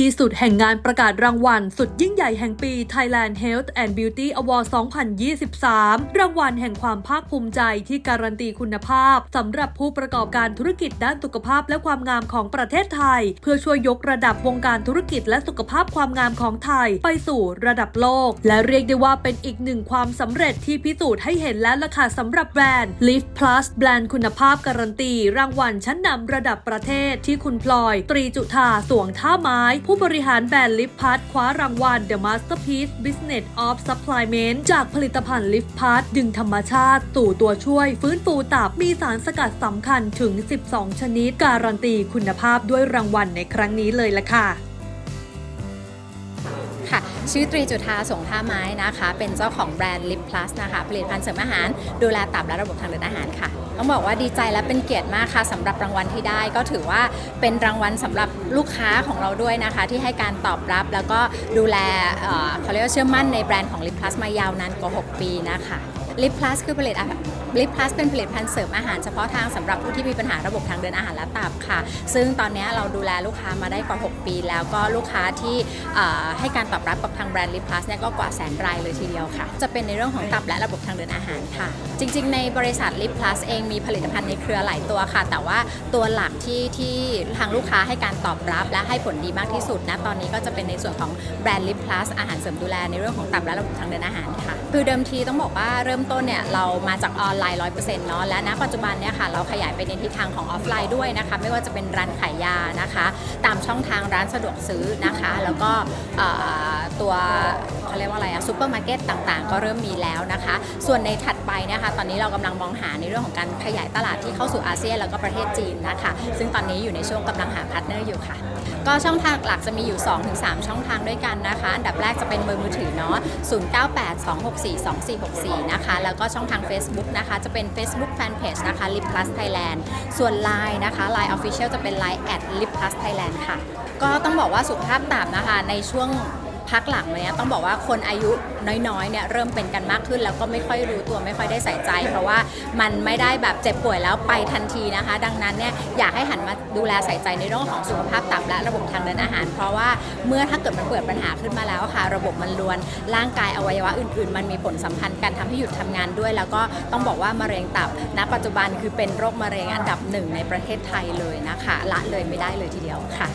ที่สุดแห่งงานประกาศรางวัล สุดยิ่งใหญ่แห่งปี Thailand Health and Beauty Award 2023 รางวัลแห่งความภาคภูมิใจที่การันตีคุณภาพสำหรับผู้ประกอบการธุรกิจด้านสุขภาพและความงามของประเทศไทย เพื่อช่วยยกระดับวงการธุรกิจและสุขภาพความงามของไทย ไปสู่ระดับโลก และเรียกได้ว่าเป็นอีกหนึ่งความสำเร็จที่พิสูจน์ให้เห็นแล้วล่ะค่ะสำหรับแบรนด์ Live Plus แบรนด์คุณภาพการันตี รางวัลชั้นนำระดับประเทศที่คุณพลอย ตรีจุธาสวงท่าไม้ผูู้้บริหารแบรนด์ลิฟพัทคว้ารางวัล The Masterpiece Business of Supplement จากผลิตภัณฑ์ Live Plus ดึงธรรมชาติตู่ตัวช่วย ฟื้นฟูตับมีสารสกัดสำคัญถึง 12 ชนิด การันตีคุณภาพด้วยรางวัลในครั้งนี้เลยล่ะค่ะ ชื่อตรีจุธาสงท่าไม้นะคะ เป็นเจ้าของแบรนด์ลิปพลัสนะคะผลิตภัณฑ์เสริมอาหาร ดูแลตับและระบบทางเดินอาหารค่ะ ต้องบอกว่าดีใจและเป็นเกียรติมากค่ะสำหรับรางวัลที่ได้ก็ถือว่าเป็นรางวัลสำหรับลูกค้าของเราด้วยนะคะ ที่ให้การตอบรับแล้วก็ดูแลเเขาเรียกว่าเชื่อมั่นในแบรนด์ของลิปพลัสมายาวนานกว่า 6 ปีนะคะ Lip Plus คือผลิตภัณฑ์ Lip Plus เป็นผลิตภัณฑ์เสริมอาหารเฉพาะทางสำหรับผู้ที่มีปัญหาระบบทางเดินอาหารและตับค่ะ ซึ่งตอนนี้เราดูแลลูกค้ามาได้กว่า 6 ปี แล้วก็ลูกค้าที่ให้การตอบรับกับทางแบรนด์ Lip Plus เนี่ยก็กว่าแสนรายเลยทีเดียวค่ะ จะเป็นในเรื่องของตับและระบบทางเดินอาหารค่ะ จริง ๆ ในบริษัท Lip Plus เองมีผลิตภัณฑ์ในเครือหลายตัวค่ะ แต่ว่าตัวหลักที่ที่ทางลูกค้าให้การตอบรับและให้ผลดีมากที่สุดนะตอนนี้ก็จะเป็นในส่วนของแบรนด์ Lip Plus อาหารเสริมดูแลในเรื่องของตับและระบบทางเดินอาหารค่ะ คือเดิมทีต้องบอกว่าเริ่มต้นเนี่ยเรามาจากออนไลน์100%เปอร์เซ็นต์เนาะและณปัจจุบันเนี่ยค่ะเราขยายไปในทิศทางของออฟไลน์ด้วยนะคะ ไม่ว่าจะเป็นร้านขายยานะคะ ตามช่องทางร้านสะดวกซื้อนะคะ แล้วก็ตัวเขาเรียกว่าอะไรอะซูเปอร์มาร์เก็ตต่างๆ ก็เริ่มมีแล้วนะคะ ส่วนในถัดไปเนี่ยค่ะตอนนี้เรากำลังมองหาในเรื่องของการขยายตลาดที่เข้าสู่อาเซียนแล้วก็ประเทศจีนนะคะ ซึ่งตอนนี้อยู่ในช่วงกำลังหาพาร์ทเนอร์อยู่ค่ะ ก็ช่องทางหลักจะมีอยู่ 2-3 ช่องทางด้วยกันนะคะ อันดับแรกจะเป็นเบอร์มือถือเนาะ0982642464 นะคะแล้วก็ช่องทาง Facebook นะคะ จะเป็น Facebook Fanpage นะคะ Lip Plus Thailand ส่วน Line นะคะ Line Official จะเป็น Line at Lip Plus Thailand ค่ะ ก็ต้องบอกว่าสุขภาพตับนะคะในช่วง พักหลังเนี่ยต้องบอกว่าคนอายุน้อยๆเนี่ยเริ่มเป็นกันมากขึ้น แล้วก็ไม่ค่อยรู้ตัวไม่ค่อยได้ใส่ใจ เพราะว่ามันไม่ได้แบบเจ็บป่วยแล้วไปทันทีนะคะ ดังนั้นเนี่ยอยากให้หันมาดูแลใส่ใจในเรื่องของสุขภาพตับและระบบทางเดินอาหาร เพราะว่าเมื่อถ้าเกิดมันเกิดปัญหาขึ้นมาแล้วค่ะ ระบบมันลวนร่างกายอวัยวะอื่น ๆ มันมีผลสัมพันธ์กันทำให้หยุดทำงานด้วย แล้วก็ต้องบอกว่ามะเร็งตับณปัจจุบันคือเป็นโรคมะเร็งอันดับหนึ่งในประเทศไทยเลยนะคะละเลยไม่ได้เลยทีเดียวค่ะ